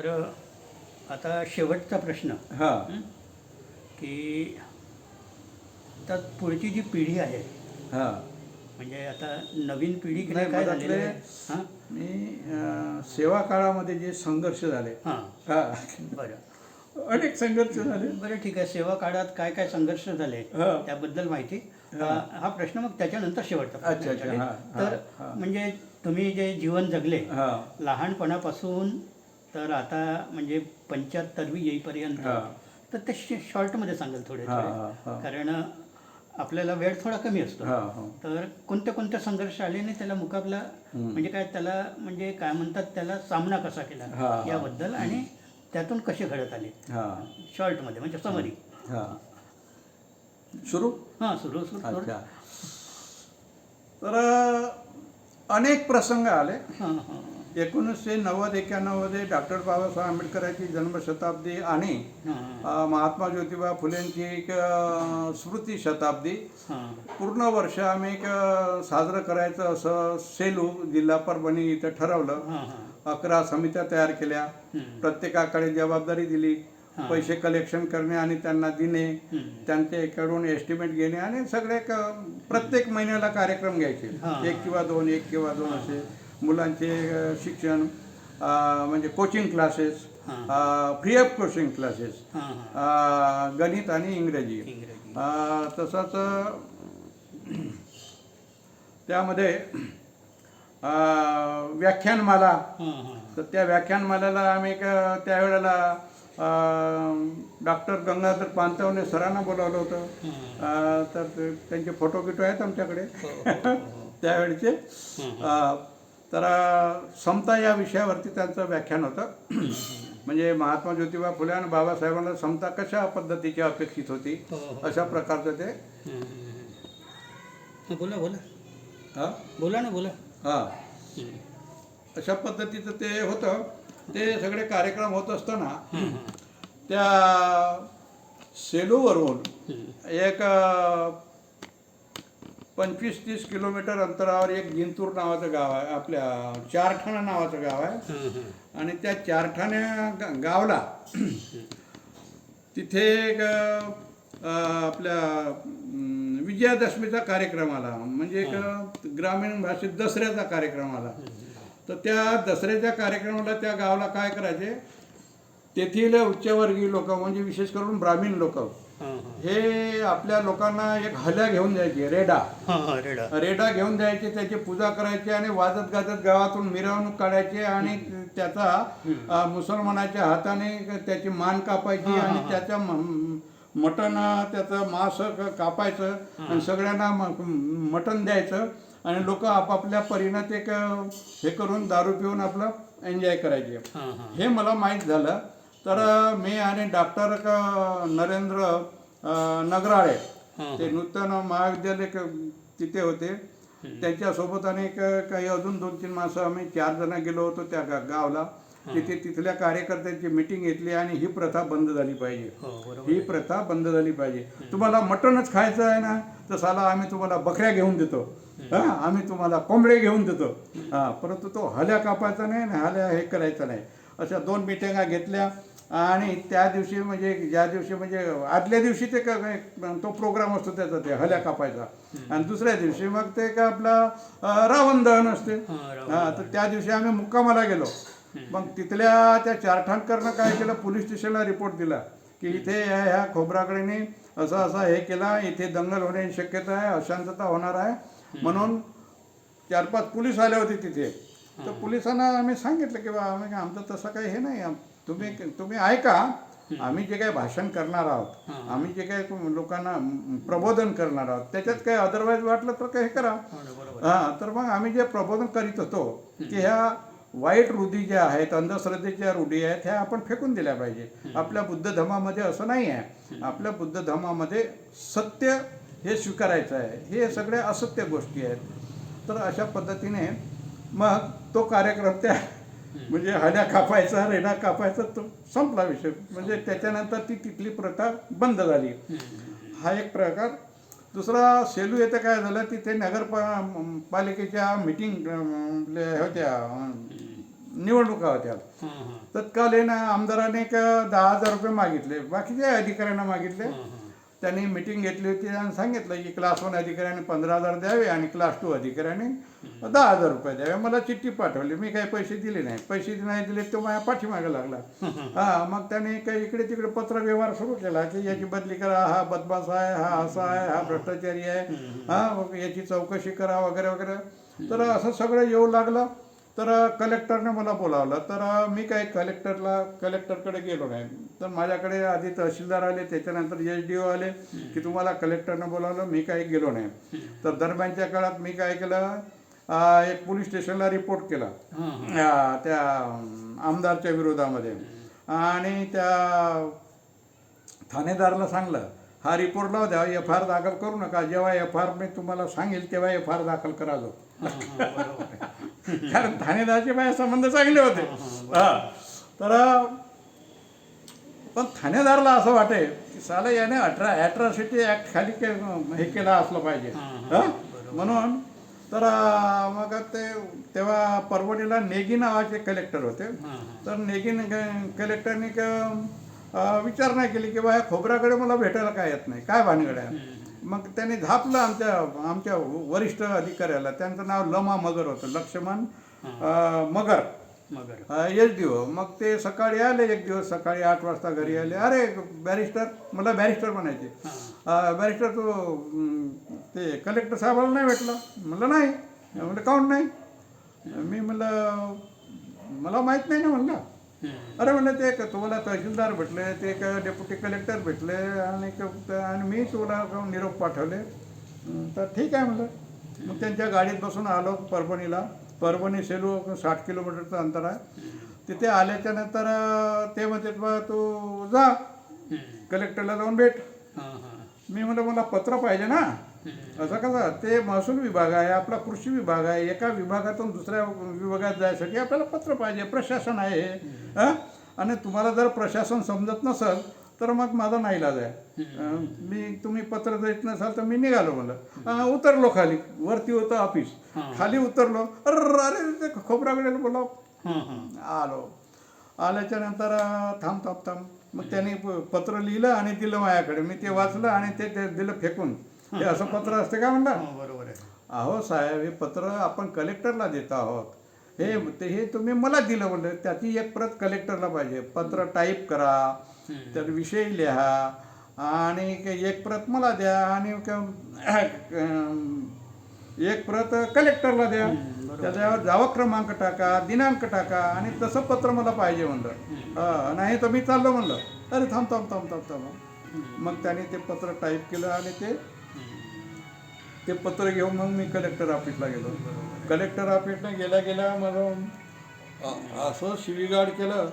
तर आता शेवटचा प्रश्न. हा? की आता पुढची जी पिढी आहे हा. म्हणजे आता नवीन पिढी नाही, काय मधातले- झालेलं आहे? हां? मी अं, सेवा काळामध्ये जे संघर्ष झाले. हां. हा. बरं. अनेक संघर्ष झाले. बरं ठीक आहे. सेवा काळात काय काय संघर्ष झाले हा. त्याबद्दल माहिती. हा. हा प्रश्न मग त्याच्यानंतर शेवटचा प्रश्न अच्छा, अच्छा. विचारेन. हा, हा, तर हा. म्हणजे तुम्ही जे जीवन जगले हा. लहानपणापासून तर आता म्हणजे पंच्याहत्तरवी येईपर्यंत. तर ते शॉर्टमध्ये सांगाल थोडे थोडे. कारण आपल्याला वेळ थोडा कमी असतो. तर कोणते कोणते संघर्ष आले आणि त्याला मुकाबला म्हणजे काय त्याला म्हणजे काय म्हणतात त्याला सामना कसा केला. याबद्दल आणि त्यातून कसे घडत आले? शॉर्टमध्ये म्हणजे समरी. सुरू? हां सुरू सुरू तर अनेक प्रसंग आले. हां हां. एकोणीसशे नव्वद एक्क्याण्णवमध्ये डॉक्टर बाबासाहेब आंबेडकरांची जन्मशताब्दी आणि महात्मा ज्योतिबा फुलेंची एक स्मृती शताब्दी. पूर्ण वर्ष आम्ही एक साजरं करायचं असं सेलू जिल्हा परभणी इथं ठरवलं. अकरा समित्या तयार केल्या. प्रत्येकाकडे जबाबदारी दिली. पैसे कलेक्शन करणे आणि त्यांना देणे. त्यांच्याकडून एस्टिमेट घेणे आणि सगळे प्रत्येक महिन्याला कार्यक्रम घ्यायचे. एक किंवा दोन एक किंवा दोन असे. मुलांचे शिक्षण म्हणजे coaching classes. Free of coaching classes गणित आणि इंग्रजी. तसंच त्यामध्ये व्याख्यानमाला. तर त्या व्याख्यानमालेला आम्ही त्यावेळेला डॉक्टर गंगाधर पानतावणे सरांना बोलावलं होतं. तर ते- त्यांचे फोटो बिटो आहेत आमच्याकडे. हो, हो, हो. त्यावेळचे तर समता या विषयावरती त्यांचं व्याख्यान होतं म्हणजे महात्मा ज्योतिबा फुले आणि बाबासाहेबांना समता कशा पद्धतीची अपेक्षित होती हो, हो. अशा प्रकारचं ते. बोला बोला हा बोला ना बोला हा. अशा पद्धतीचं ते होतं ते सगळे कार्यक्रम होत असताना. त्या सेलूवरून. एक पंचवीस तीस किलोमीटर अंतरावर एक जिंतूर नावाचं गाव आहे आपल्या चारठाणा नावाचं गाव आहे. आणि त्या चारठाण्या गा- गावला तिथे एक अ, आपल्या विजयादशमीचा कार्यक्रम आला. म्हणजे एक ग्रामीण भाषेत दसऱ्याचा कार्यक्रम आला. तर त्या दसऱ्याच्या कार्यक्रमाला त्या गावाला काय करायचे? तेथील उच्चवर्गीय लोक म्हणजे विशेष करून ब्राह्मीण लोक हं, आपल्या लोकांना एक हल्या घेऊन द्यायचे रेडा. हां हां रेडा. रेडा घेऊन द्यायचे त्याची पूजा करायची आणि वाजत गाजत गावातून मिरवणूक काढायची आणि त्याचा मुसलमानाच्या हाताने त्याची मान कापायची आणि त्याच्या म- मटण त्याचं मांस क- कापायचं आणि सगळ्यांना मटण द्यायचं आणि लोक आपापल्या परीनं ते क- हे करून दारू पिऊन आपलं एन्जॉय करायचे. हे मला माहीत झालं. तर मी आणि डॉक्टर नरेंद्र नगराळे. ते नूतन महाविद्यालय तिथे होते. त्यांच्यासोबत आणि काही अजून दोन तीन माणसं आम्ही चार जण गेलो होतो त्या गावला. तिथे तिथल्या कार्यकर्त्यांची मिटिंग घेतली आणि ही प्रथा बंद झाली पाहिजे. हो ही प्रथा बंद झाली पाहिजे. तुम्हाला मटणच खायचं आहे ना तर साला आम्ही तुम्हाला बकऱ्या घेऊन देतो. हा आम्ही तुम्हाला कोंबडे घेऊन देतो. हा परंतु तो हल्या कापायचा नाही आणि हल्या हे करायचं नाही. अशा दोन मिटिंगा घेतल्या. आणि त्या दिवशी म्हणजे ज्या दिवशी म्हणजे आदल्या दिवशी ते का तो प्रोग्राम असतो त्याचा ते हल्या कापायचा. आणि दुसऱ्या दिवशी मग ते का आपला रावण दहन असते. हां तर त्या दिवशी आम्ही मुक्कामाला गेलो. मग तिथल्या त्या चारठाणकरनं काय केलं पोलीस स्टेशनला रिपोर्ट दिला की इथे ह्या ह्या खोबराकडेने असं असं हे केला इथे दंगल होण्याची शक्यता आहे अशांतता होणार आहे. म्हणून चार पाच पोलीस आले होते तिथे. तर पोलिसांना आम्ही सांगितलं की बा आम्ही आमचं तसं काही हे नाही. तुम्ही तुम्ही ऐका आम्ही जे काही भाषण करणार आहोत आम्ही जे काही लोकांना प्रबोधन करणार आहोत त्याच्यात काही अदरवाईज वाटलं तर काही करा. हो हा तर मग आम्ही जे प्रबोधन करीत होतो की ह्या वाईट रूढी ज्या आहेत अंधश्रद्धेच्या रूढी आहेत ह्या आपण फेकून दिल्या पाहिजे. आपल्या बुद्ध धर्मामध्ये असं नाही आहे. आपल्या बुद्ध धर्मामध्ये सत्य हे स्वीकारायचं आहे. हे सगळ्या असत्य गोष्टी आहेत. तर अशा पद्धतीने मग तो कार्यक्रम त्या म्हणजे हड्या कापायचा रेडा कापायचा तो संपला विषय. म्हणजे त्याच्यानंतर ती तिथली प्रथा बंद झाली. हा एक प्रकार. दुसरा सेलू येथे काय झालं तिथे नगर पालिकेच्या मिटिंग होत्या अं, निवडणुका होत्या. तत्कालीन आमदाराने एक दहा हजार रुपये मागितले. बाकीच्या अधिकाऱ्यांना मागितले. त्यांनी मिटिंग घेतली होती आणि सांगितलं की क्लास वन अधिकाऱ्याने पंधरा हजार द्यावे आणि क्लास टू अधिकाऱ्याने दहा हजार रुपये द्यावे. मला चिठ्ठी पाठवली. मी काही पैसे दिले नाही. पैसे नाही दिले तो माझ्या पाठीमागे लागला. हा मग त्याने काही इकडे तिकडे पत्र व्यवहार सुरू केला की याची बदली करा. हा बदमाश आहे हा असा आहे हा भ्रष्टाचारी आहे. हा याची चौकशी करा वगैरे वगैरे. तर असं सगळं येऊ लागलं. तर कलेक्टरने मला बोलावलं. तर मी काही कलेक्टरला कलेक्टरकडे गेलो नाही. तर माझ्याकडे आधी तहसीलदार आले त्याच्यानंतर एच डी ओ आले की तुम्हाला कलेक्टरने बोलावलं मी काही गेलो नाही. तर दरम्यानच्या काळात मी काय केलं एक पोलीस स्टेशनला रिपोर्ट केला. त्या आमदारच्या विरोधामध्ये. आणि त्या ठाणेदाराला सांगलं हा रिपोर्ट लाव द्या एफ आर दाखल करू नका. जेव्हा एफ आर मी तुम्हाला सांगेल तेव्हा एफ आर दाखल करा जो. कारण ठाणेदारचे माझे संबंध चांगले होते. हा. तर पण ठाणेदारला असं वाटे की साला याने अठरा ॲट्रॉसिटी ॲक्ट खाली के हे केला असलं पाहिजे. हां? म्हणून तर मग ते तेव्हा परभणीला नेगी नावाचे कलेक्टर होते. तर नेगीन कलेक्टरने विचारणा केली की बा या खोबऱ्याकडे मला भेटायला काय येत नाही? काय भानगड आहे? मग त्यांनी झापलं आमच्या आमच्या वरिष्ठ अधिकाऱ्याला. त्यांचं नाव लमा मगर होतं Lakshman Magar. Magar. H D O. मग ते सकाळी आले एक दिवस सकाळी आठ वाजता घरी आले. अरे बॅरिस्टर मला बॅरिस्टर म्हणायचे. बॅरिस्टर तू ते कलेक्टर साहेबाला नाही भेटलं. म्हणलं नाही. म्हणलं काऊन नाही? मी म्हणलं मला माहीत नाही ना म्हणलं. अरे म्हणलं ते एक तुम्हाला तहसीलदार भेटले ते एक डेप्युटी कलेक्टर भेटले आणि आणि मी तुला जाऊन निरोप पाठवले. तर ठीक आहे म्हणलं मग त्यांच्या गाडीत बसून आलो परभणीला. परभणी सेलू साठ किलोमीटरचं अंतर आहे. तिथे आल्याच्यानंतर ते म्हणते बा तू जा. कलेक्टरला जाऊन भेट. मी म्हणलं मला पत्र पाहिजे ना. असं कसं ते महसूल विभाग आहे आपला कृषी विभाग आहे एका विभागातून दुसऱ्या विभागात जायसाठी आपल्याला पत्र पाहिजे प्रशासन आहे हे? आणि तुम्हाला जर प्रशासन समजत नसेल तर मग माझा नाईलाज आहे. मी तुम्ही पत्र देत नसाल तर मी निघालो अं, उतरलो खाली. वरती होतं ऑफिस. खाली उतरलो. अरे ते खोबराकडे बोलाव. आलो. आल्याच्यानंतर थांब थांब थांब. मग त्यांनी पत्र लिहिलं आणि दिलं माझ्याकडे. मी ते वाचलं आणि ते ते दिलं फेकून. हे. असं पत्र असते का म्हणलं हां बरोबर आहे. अहो साहेब हे पत्र आपण कलेक्टरला देत आहोत. हे ते हे तुम्ही मला दिलं म्हणलं त्याची एक प्रत कलेक्टरला पाहिजे. पत्र टाईप करा त्यात विषय लिहा आणि एक प्रत मला द्या आणि एक प्रत कलेक्टरला द्या. त्याच्यावर जावं क्रमांक टाका दिनांक टाका आणि तसं पत्र मला पाहिजे म्हणलं. नाही तर मी चाललो म्हणलं. अरे थांब थांब थांब थांब थांब. मग त्याने ते पत्र टाईप केलं आणि ते ते पत्र घेऊन मग मी कलेक्टर ऑफिसला गेलो. कलेक्टर ऑफिसला गेल्या गेल्या मला असं शिवीगाड केलं.